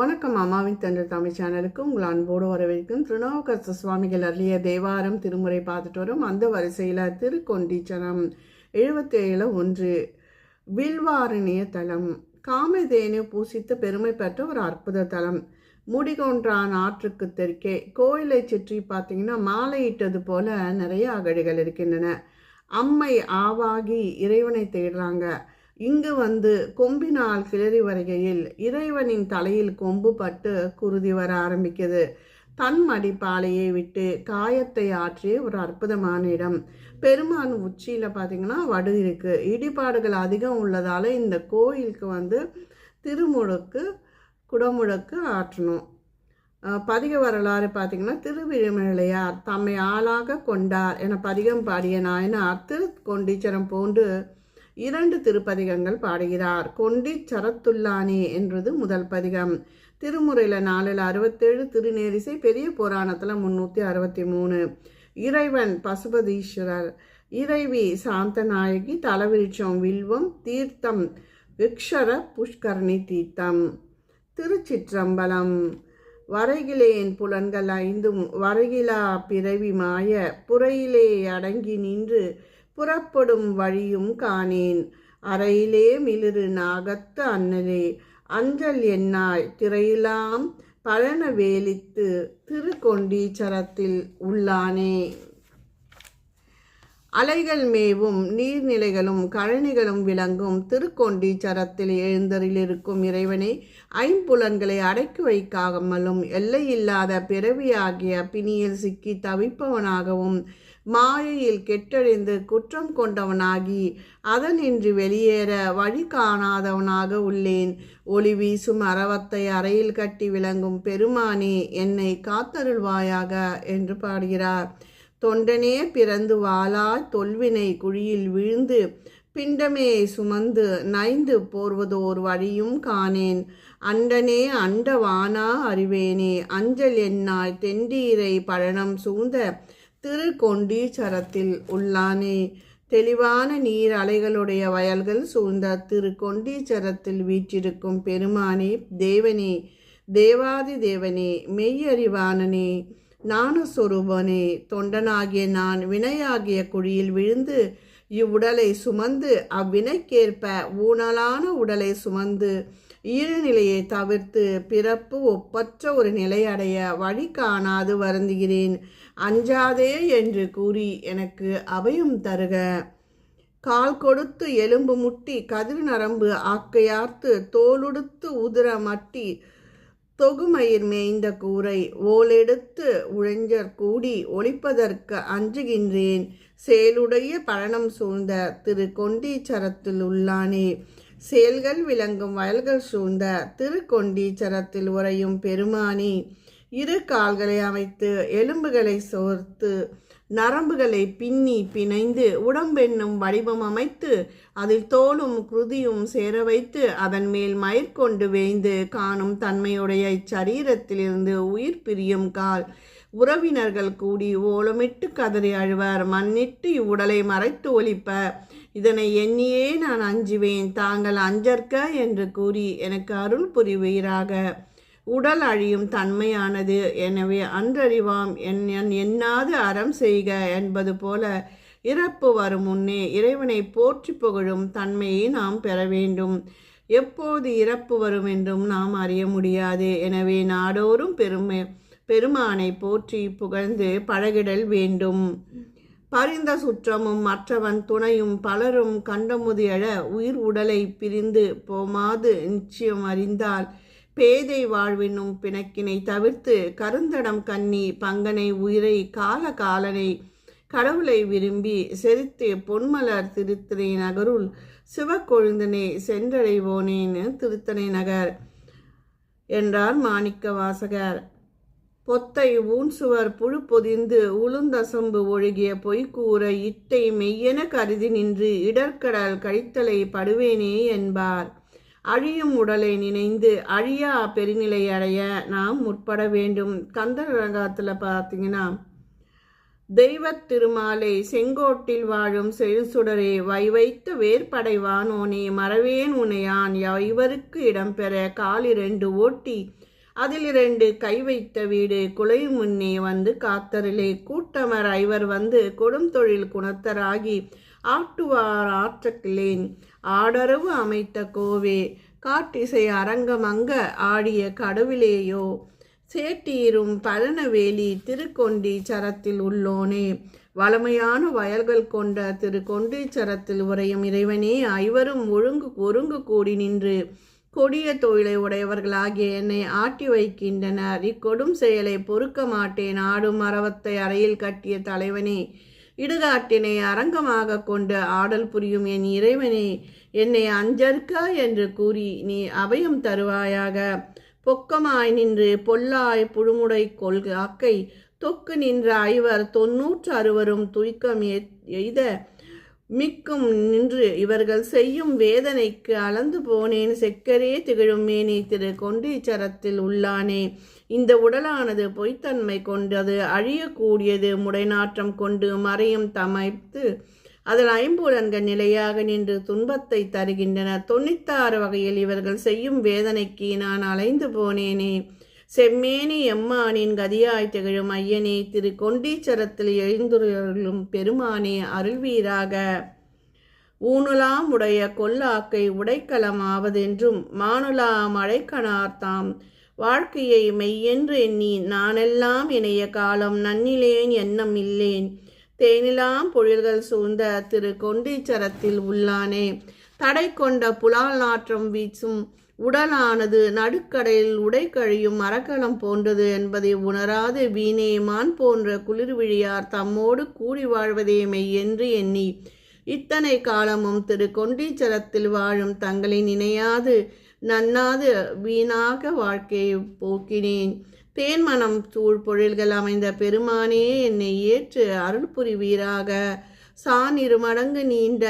வணக்கம் அம்மாவின் தன்று தமிழ் சேனலுக்கு உங்கள் அன்போடு வரவேற்கும் திருநாவுக்கரச சுவாமிகள் அருளிய தேவாரம் திருமுறை பார்த்துட்டு வரும். அந்த வரிசையில் திருக்கொண்டீச்சனம். எழுபத்தேழு ஒன்று. வில்வாரணிய தலம். காமதேனு பூசித்து பெருமை பெற்ற ஒரு அற்புத தலம். முடிகொன்றான் ஆற்றுக்கு தெற்கே. கோயிலை சுற்றி பார்த்தீங்கன்னா மாலையிட்டது போல நிறைய அகழிகள் இருக்கின்றன. அம்மை ஆவாகி இறைவனை தேடுறாங்க. இங்கு வந்து கொம்பினால் கிளறி வருகையில் இறைவனின் தலையில் கொம்பு பட்டு குருதி வர ஆரம்பிக்குது. தன் மடிப்பாலையை விட்டு காயத்தை ஆற்றிய ஒரு அற்புதமான இடம். பெருமான் உச்சியில் பார்த்தீங்கன்னா வடு இருக்கு. இடிபாடுகள் அதிகம் உள்ளதால் இந்த கோயிலுக்கு வந்து திருமுழுக்கு குடமுழுக்கு ஆற்றணும். பதிக வரலாறு பார்த்தீங்கன்னா திருவிழிமலையார் தம்மை ஆளாக கொண்டார் என பதிகம் பாடிய நாயனார் திருக்கொண்டீச்சரம் போன்று இரண்டு திருப்பதிகங்கள் பாடுகிறார். கொண்டி சரத்துல்லானே என்றது முதல் பதிகம். திருமுறையில் நாலில் அறுபத்தேழு திருநேரிசை பெரிய புராணத்தில் முந்நூற்றி அறுபத்தி மூணு இறைவன் பசுபதீஸ்வரர். இறைவி சாந்தநாயகி தலவிருட்சம் வில்வம் தீர்த்தம் விக்ஷர புஷ்கரணி தீர்த்தம். திருச்சிற்றம்பலம். வரைகிலேன் புலன்கள் ஐந்தும் வரைகிலா பிறவி மாய புறையிலே அடங்கி நின்று புறப்படும் வழியும் காணேன். அறையிலே மிளிரு நாகத்து அன்னலே அஞ்சல் என்னாய் திரையிலாம் பழன வேலித்து திருக்கொண்டீச்சரத்தில் உள்ளானே. அலைகள் மேவும் நீர்நிலைகளும் கழனிகளும் விளங்கும் திருக்கொண்டீச்சரத்தில் எழுந்தரிலிருக்கும் இறைவனை ஐம்புலன்களை அடக்கி வைக்காமலும் எல்லையில்லாத பிறவியாகிய பிணியில் சிக்கி தவிப்பவனாகவும் மாயையில் கெட்டழிந்து குற்றம் கொண்டவனாகி அதனின்றி வெளியேற வழி காணாதவனாக உள்ளேன். ஒளி வீசும் அரவத்தை அறையில் கட்டி விளங்கும் பெருமானே என்னை காத்தருள்வாயாக என்று பாடுகிறார். தொண்டனே பிறந்து வாளாய் தொல்வினை குழியில் விழுந்து பிண்டமே சுமந்து நைந்து போர்வதோர் வழியும் காணேன். அண்டனே அண்டவானா அறிவேனே அஞ்சல் என்னாய் தெண்டீரை பழனம் சூழ்ந்த திருக்கொண்டீச்சரத்தில் உள்ளானே. தெளிவான நீர் அலைகளுடைய வயல்கள் சூழ்ந்த திருக்கொண்டீச்சரத்தில் வீற்றிருக்கும் பெருமானே தேவனே தேவாதி தேவனே மெய்யறிவானனே ஞானஸ்வரூபனே தொண்டனாகிய நான் வினையாகிய குழியில் விழுந்து இவ்வுடலை சுமந்து அவ்வினைக்கேற்ப ஊனலான உடலை சுமந்து ஈழ்நிலையை தவிர்த்து பிறப்பு ஒப்பற்ற ஒரு நிலை அடைய வழி காணாது வருந்துகிறேன். அஞ்சாதே என்று கூறி எனக்கு அபயம் தருக. கால் கொடுத்து எலும்பு முட்டி கதிர் நரம்பு ஆக்கையார்த்து தோலுடுத்து உதிர மட்டி தொகுமயிர் மேய்ந்த கூரை ஓலெடுத்து உழைஞ்சர் கூடி ஒழிப்பதற்கு அஞ்சுகின்றேன். சேலுடைய பழனம் சூழ்ந்த திரு கொண்டீச்சரத்தில் உள்ளானே. செயல்கள் விளங்கும் வயல்கள் சூழ்ந்த திருக்கொண்டீச்சரத்தில் உறையும் பெருமானி. இரு கால்களை அமைத்து எலும்புகளை சோர்த்து நரம்புகளை பின்னி பிணைந்து உடம்பென்னும் வடிவம் அமைத்து அதில் தோலும் குருதியும் சேர வைத்து அதன் மேல் மயிர்கொண்டு வேய்ந்து காணும் தன்மையுடைய இச்சரீரத்திலிருந்து உயிர் பிரியும் கால். உறவினர்கள் கூடி ஓலமிட்டு கதறி அழுவர். மண்ணிட்டு இவ்வுடலை மறைத்து ஒழிப்ப இதனை எண்ணியே நான் அஞ்சுவேன். தாங்கள் அஞ்சற்க என்று கூறி எனக்கு அருள் புரிவீராக. உடல் அழியும் தன்மையானது. எனவே அன்றறிவாம். என் எண்ணாது அறம் செய்க என்பது போல இறப்பு வரும் முன்னே இறைவனை போற்றி புகழும் தன்மையை நாம் பெற வேண்டும். எப்போது இறப்பு வரும் என்றும் நாம் அறிய முடியாது. எனவே நாடோறும் பெருமை பெருமானை போற்றி புகழ்ந்து பழகிடல் வேண்டும். பரிந்த சுற்றமும் மற்றவன் துணையும் பலரும் கண்டமுதியழ உயிர் உடலை பிரிந்து போமாது நிச்சயம் அறிந்தால் பேதை வாழ்வினும் பிணக்கினை தவிர்த்து கருந்தடம் கண்ணி பங்கனை உயிரை கால காலனை கடவுளை விரும்பி செரித்து பொன்மலர் திருத்தணை நகருள் சிவக்கொழுந்தனே சென்றடைவோனேன்னு திருத்தணை நகர் என்றார் மாணிக்க வாசகர் பொத்தை ஊன்சுவர் புழு பொதிந்து உளுந்தசம்பு ஒழுகிய பொய்க்கூற இட்டை மெய்யென கருதி நின்று இடர்கடல் கழித்தலை படுவேனே என்பார். அழியும் உடலை நினைந்து அழியா பெருநிலை அடைய நாம் முற்பட வேண்டும். கந்தர் ரகத்தில் பார்த்தீங்கன்னா தெய்வத் திருமாலை செங்கோட்டில் வாழும் செழுசுடரே வை வைத்த வேற்படைவானோனே மறவேன் உனையான் இவருக்கு இடம்பெற காலிரண்டு ஓட்டி அதில் இரண்டு கை வைத்த வீடு குலை முன்னே வந்து காத்தரிலே கூட்டமர் ஐவர் வந்து கொடும் தொழில் குணத்தராகி ஆட்டுவார் ஆற்றக்கிலேன் ஆடரவு அமைத்த கோவே. காட்டிசை அரங்கமங்க ஆடிய கடவுளேயோ. சேட்டீரும் பழனவேலி திருக்கொண்டி சரத்தில் உள்ளோனே. வளமையான வயல்கள் கொண்ட திருக்கொண்டீச்சரத்தில் உரையும் இறைவனே ஐவரும் ஒழுங்கு ஒருங்கு கூடி நின்று கொடிய தொழிலை உடையவர்களாகிய என்னை ஆட்டி வைக்கின்றனர். இக்கொடும் செயலை பொறுக்க மாட்டேன். ஆடும் மரவத்தை அறையில் கட்டிய தலைவனே இடுகாட்டினை அரங்கமாக கொண்டு ஆடல் புரியும் என் இறைவனே என்னை அஞ்சற்கா என்று கூறி நீ அபயம் தருவாயாக. பொக்கமாய் நின்று பொல்லாய் புழுமுடை கொள்க. அக்கை தொக்கு நின்ற ஐவர் தொன்னூற்று அறுவரும் துய்க்கம் எய்த மிக்கும் நின்று இவர்கள் செய்யும் வேதனைக்கு அளந்து போனேன். செக்கரே திகழும் மேனி திரு கொண்டீச்சரத்தில் உள்ளானே. இந்த உடலானது பொய்த்தன்மை கொண்டது அழியக்கூடியது. முடைநாற்றம் கொண்டு மறையும் தமைத்து அதில் ஐம்புலன்கள் நிலையாக நின்று துன்பத்தை தருகின்றன. தொண்ணூத்தாறு வகையில் இவர்கள் செய்யும் வேதனைக்கு நான் அலைந்து போனேனே. செம்மேனி எம்மானின் கதியாய் திகழும் ஐயனே திரு கொண்டீச்சரத்தில் எழுந்துருளும் பெருமானே அருள்வீராக. ஊனுலாம் உடைய கொல்லாக்கை உடைக்கலம் ஆவதென்றும் மானுலாம் அழைக்கணார்த்தாம் வாழ்க்கையை மெய்யென்று எண்ணி நானெல்லாம் இணைய காலம் நன்னிலேன் எண்ணம் இல்லேன். தேனிலாம் பொழில்கள் சூழ்ந்த திரு கொண்டீச்சரத்தில் உள்ளானே. தடை கொண்ட புலால் நாற்றம் வீச்சும் உடலானது நடுக்கடையில் உடை கழியும் மரக்கலம் போன்றது என்பதை உணராது வீணேமான் போன்ற குளிர்விழியார் தம்மோடு கூடி வாழ்வதே மெய் என்று எண்ணி இத்தனை காலமும் திரு கொண்டீச்சரத்தில் வாழும் தங்களை நினையாது நன்னாது வீணாக வாழ்க்கையை போக்கினேன். தேன்மனம் சூழ் பொழில்கள் அமைந்த பெருமானே என்னை ஏற்று அருள் புரிவீராக சான் இருமடங்கு நீண்ட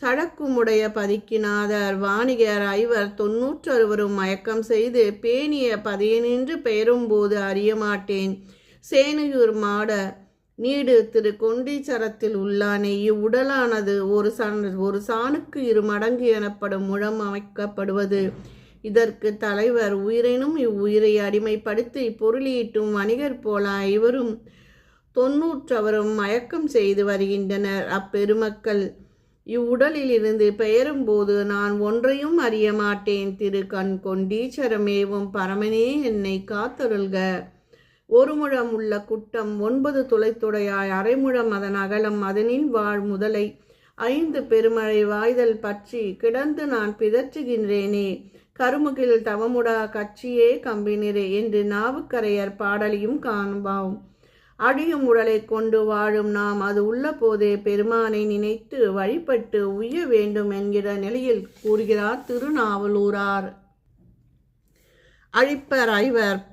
சடக்குமுடைய பதிக்கினாதர் வாணிகர் ஐவர் தொன்னூற்றொருவரும் மயக்கம் செய்து பேணிய பதியனின்று பெயரும்போது அறியமாட்டேன். சேனையூர் மாட நீடு திரு கொண்டீச்சரத்தில் உள்ளானே இவ்வுடலானது ஒரு சன் ஒரு சாணுக்கு இரு மடங்கு எனப்படும் முழம் அமைக்கப்படுவது. இதற்கு தலைவர் உயிரினும் இவ்வுயிரை அடிமைப்படுத்தி பொருளீட்டும் வணிகர் போல ஐவரும் தொன்னூற்றவரும் மயக்கம் செய்து வருகின்றனர். அப்பெருமக்கள் இவ்வுடலில் இருந்து பெயரும்போது நான் ஒன்றையும் அறிய மாட்டேன் திரு கண் கொண்டீச்சரமேவும் பரமனே என்னை காத்தருள்க. ஒரு முழம் உள்ள குட்டம் ஒன்பது துளைத்துடையாய் அரைமுழம் அதன் அகலம் அதனின் வாழ் முதலை. ஐந்து பெருமழை வாய்தல் பற்றி கிடந்து நான் பிதற்றுகின்றேனே. கருமுகில் தவமுடா கட்சியே கம்பினிரே என்று நாவுக்கரையர் பாடலையும் காண்பாம். அழியும் உடலை கொண்டு வாழும் நாம். அது உள்ள போதே பெருமானை நினைத்து வழிபட்டு உய்ய வேண்டும் என்கிற நிலையில் கூறுகிறார் திருநாவலூரார். அழிப்பர் ஐவர்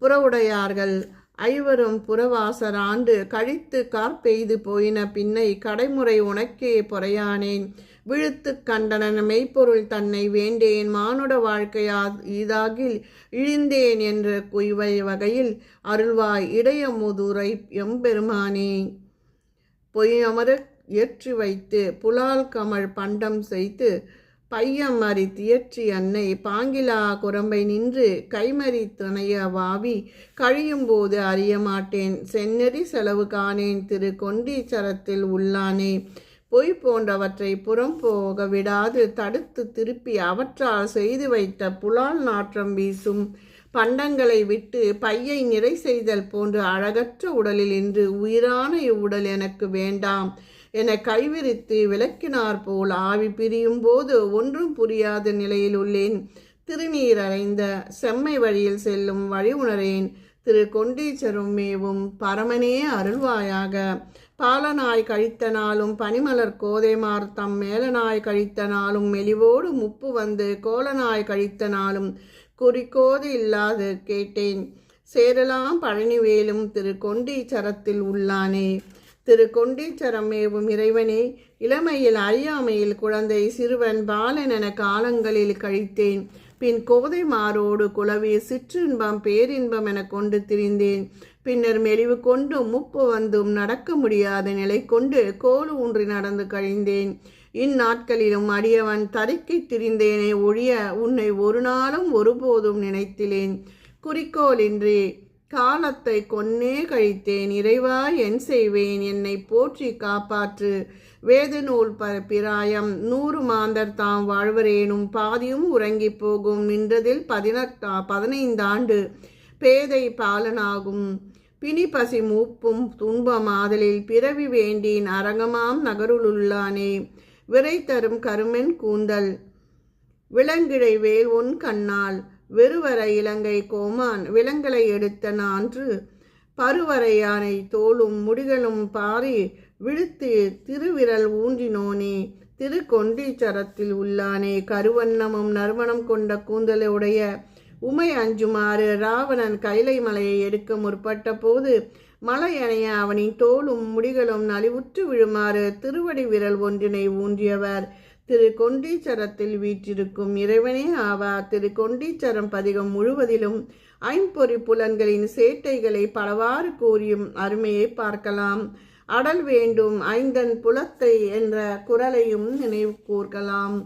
புறவுடையார்கள். ஐவரும் புறவாசர் ஆண்டு கழித்து கார்பெய்து போயின பின்னை கடைமுறை உனக்கே பொறையானேன். விழுத்து கண்டனன். மெய்ப்பொருள் தன்னை வேண்டேன். மானுட வாழ்க்கையா ஈதாகில் இழிந்தேன் என்ற குய்வை வகையில் அருள்வாய் இடையமுதுரை எம்பெருமானே. பொய்யமர ஏற்றி வைத்து புலால் கமழ் பண்டம் செய்து பையமறி தியற்றி அன்னை. பாங்கிலா குரம்பை நின்று கைமறி துணைய வாவி கழியும்போது அறிய மாட்டேன். செந்நெறி செலவு காணேன். திரு கொண்டீச்சரத்தில் உள்ளானே. பொய் போன்றவற்றை புறம் போக விடாது. தடுத்து திருப்பி அவற்றால் செய்து வைத்த புலால் நாற்றம் வீசும் பண்டங்களை விட்டு பையை நிறை செய்தல் போன்ற அழகற்ற உடலில் இன்று உயிரான இவ்வுடல் எனக்கு வேண்டாம் என கைவிரித்து விளக்கினார் போல் ஆவி பிரியும் போது ஒன்றும் புரியாத நிலையில் உள்ளேன். திருநீர் அறைந்த செம்மை வழியில் செல்லும் வழி உணரேன் திரு கொண்டீச்சரும் மேவும் பரமனே அருள்வாயாக. பாலனாய் கழித்த நாளும் பனிமலர் கோதைமார் தம் மேலநாய் கழித்த நாளும் மெலிவோடு முப்பு வந்து கோலனாய் கழித்த நாளும் குறிக்கோது இல்லாது கேட்டேன். சேரலாம் பழனிவேலும் திரு கொண்டீச்சரத்தில் உள்ளானே. திரு கொண்டீச்சரமேவும் இறைவனே இளமையில் அறியாமையில் குழந்தை சிறுவன் பாலன் என காலங்களில் கழித்தேன். பின் கோதை மாரோடு குலவி சிற்றின்பம் பேரின்பம் என கொண்டு திரிந்தேன். பின்னர் மெலிவு கொண்டும் முப்பு வந்தும் நடக்க முடியாத நிலை கொண்டு கோல் ஊன்றி நடந்து கழிந்தேன். இந்நாட்களிலும் அடியவன் தறிக்கை திரிந்தேனே ஒழிய உன்னை ஒரு நாளும் ஒருபோதும் நினைத்திலேன். குறிக்கோளின்றி காலத்தை கொன்னே கழித்தேன். இறைவா என் செய்வேன். என்னை போற்றி காப்பாற்று. வேத நூல் பிராயம். நூறு மாந்தர் தாம் வாழ்வரேனும் பாதியும் உறங்கி போகும். நின்றதில் பதினெட்டா பதினைந்தாண்டு பேதை பாலனாகும். பிணி பசி மூப்பும் துன்பம் ஆதலில் பிறவி வேண்டின் அரங்கமாம் நகருளுள்ளானே விரை தரும் கருமென் கூந்தல். விலங்கிழை வேல் உன் கண்ணால். வெறுவர இலங்கை கோமான். விலங்கலை எடுத்த நான்று. பருவரையானை தோளும் முடிகளும் பாரி. விழுத்து திருவிரல் ஊன்றினோனே. திருக்கொண்டீச்சரத்தில் உள்ளானே. கருவண்ணமும் நறுமணம் கொண்ட கூந்தலுடைய உமை அஞ்சுமாறு ராவணன் கைலை மலையை எடுக்க முற்பட்ட போது மலை அணைய அவனின் தோளும் முடிகளும் நலிவுற்று விழுமாறு திருவடி விரல் ஒன்றினை ஊன்றியவர். திரு கொண்டீச்சரத்தில் வீற்றிருக்கும் இறைவனே ஆவார் திரு கொண்டீச்சரம் பதிகம் முழுவதிலும் ஐம்பொறி புலன்களின் சேட்டைகளை பலவாறு கூறியும் அருமையை பார்க்கலாம். அடல் வேண்டும் ஐந்தன் புலத்தை என்ற குரலையும் நினைவு கூர்க்கலாம்.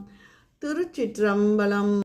திருச்சிற்றம்பலம்